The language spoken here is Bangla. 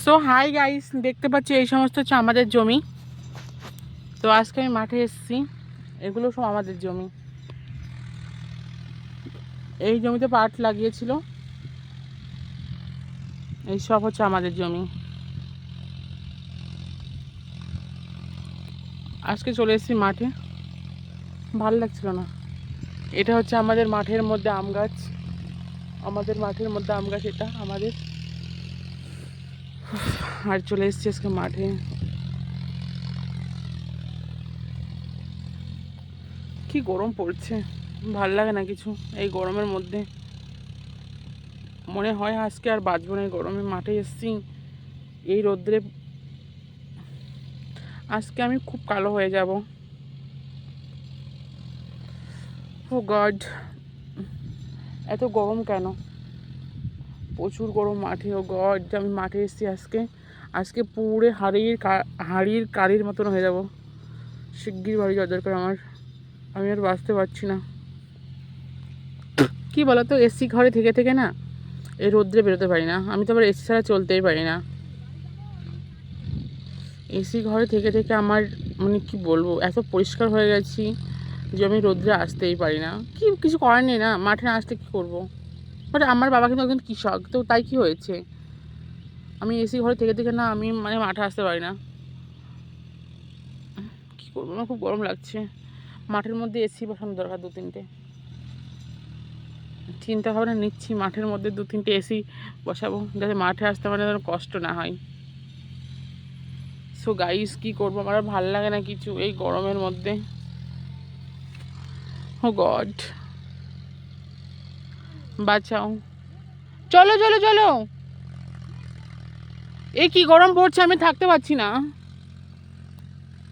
সো হাই গাইস দেখতে পাচ্ছি এই সমস্ত হচ্ছে আমাদের জমি। তো আজকে আমি মাঠে এসেছি। এগুলো সব আমাদের জমি। এই জমিতে পাট লাগিয়েছিল। এই সব হচ্ছে আমাদের জমি। আজকে চলে এসেছি মাঠে। ভালো লাগছিল না। এটা হচ্ছে আমাদের মাঠের মধ্যে আম গাছ। আমাদের মাঠের মধ্যে আম গাছ এটা, আমাদের। আর চলে এসেছি আজকে মাঠে। কি গরম পড়ছে। ভালো লাগে না কিছু এই গরমের মধ্যে। মনে হয় আজকে আর বাঁচবো না এই গরমে। মাঠে এসেছি, এই রোদ্রে আজকে আমি খুব কালো হয়ে যাব। ও গড, এত গরম কেন? প্রচুর গরম মাঠে, ও গড, আমি মাঠে এসেছি আজকে। আজকে পুরে হাড়ির হাড়ির কারির মতন হয়ে যাব। শিগগির বাড়ি যাওয়া দরকার আমার। আমি আর বাঁচতে পারছি না। কি বলো তো এসি ঘরে থেকে থেকে না এই রোদ্রে বেরোতে পারি না। আমি তো আবার এসি ছাড়া চলতেই পারি না। এসি ঘরে থেকে থেকে আমার মানে কি বলব, এত পরিষ্কার হয়ে গেছি যে আমি রোদ্রে আসতেই পারি না। কি, কিছু করার নেই না, মাঠে না আসতে কী করব? বাট আমার বাবা কিন্তু একজন কৃষক, তো তাই কি হয়েছে? আমি এসি ঘরে থেকে থেকে না, আমি মানে মাঠে আসতে পারি না। কী করব? আমার খুব গরম লাগছে। মাঠের মধ্যে এসি বসানো দরকার দু তিনটে। চিন্তা ভাবনা নিচ্ছি, মাঠের মধ্যে দু তিনটে এসি বসাবো, যাতে মাঠে আসতে মানে যেন কষ্ট না হয়। সো গাইস কি করব? আমার ভালো লাগে না কিছু এই গরমের মধ্যে। ও গড বাঁচাও। চলো চলো চলো! এই কি গরম পড়ছে? আমি থাকতে পারছি না।